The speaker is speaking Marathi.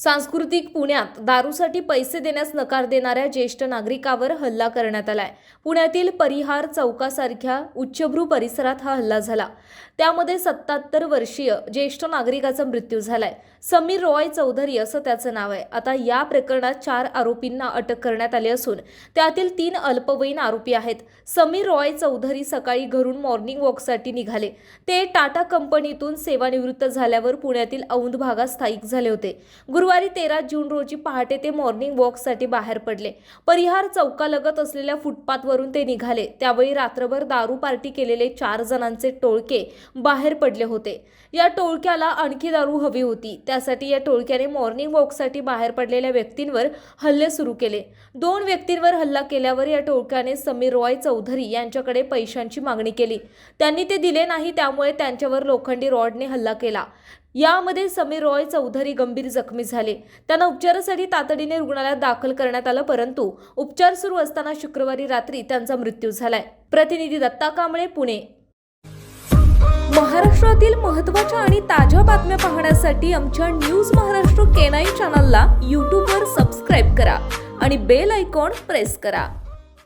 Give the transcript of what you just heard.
सांस्कृतिक पुण्यात दारूसाठी पैसे देण्यास नकार देणाऱ्या ज्येष्ठ नागरिकावर हल्ला करण्यात आलाय. पुण्यातील परिहार चौकासारख्या उच्चभ्रू परिसरात हा हल्ला झाला. त्यामध्ये सत्ताहत्तर वर्षीय ज्येष्ठ नागरिकाचा मृत्यू झालाय. समीर रॉय चौधरी असं त्याचं नाव आहे. आता या प्रकरणात चार आरोपींना अटक करण्यात आली असून त्यातील तीन अल्पवयीन आरोपी आहेत. समीर रॉय चौधरी सकाळी घरून मॉर्निंग वॉकसाठी निघाले. ते टाटा कंपनीतून सेवानिवृत्त झाल्यावर पुण्यातील औंध भागात स्थायिक झाले होते. गुरु तेरा जून रोजी पहाटे ते मॉर्निंग वॉकसाठी बाहेर पडले. परिहार चौकालगत असलेल्या फुटपाथवरून ते निघाले. त्यावेळी रात्रभर दारू पार्टी केलेले चार जणांचे टोळके बाहेर पडले होते. या टोळक्याला आणखी दारू हवी होती. त्यासाठी या टोळक्याने मॉर्निंग वॉकसाठी बाहेर पडलेल्या व्यक्तींवर हल्ले सुरू केले. दोन व्यक्तींवर हल्ला केल्यावर या टोळक्याने समीर रॉय चौधरी यांच्याकडे पैशांची मागणी केली. त्यांनी ते दिले नाही त्यामुळे त्यांच्यावर लोखंडी रॉडने हल्ला केला. यामध्ये समीर रॉय चौधरी गंभीर जखमी झाले. त्यांना उपचारासाठी तातडीने रुग्णालयात दाखल करण्यात आलं परंतु उपचार सुरू असताना शुक्रवारी रात्री त्यांचा मृत्यू झालाय. प्रतिनिधी दत्ता कांबळे पुणे. महाराष्ट्रातील महत्त्वाच्या आणि ताज्या बातम्या पाहण्यासाठी आमच्या न्यूज महाराष्ट्र केनाई चॅनलला यूट्यूबवर सबस्क्राईब करा आणि बेल आयकॉन प्रेस करा.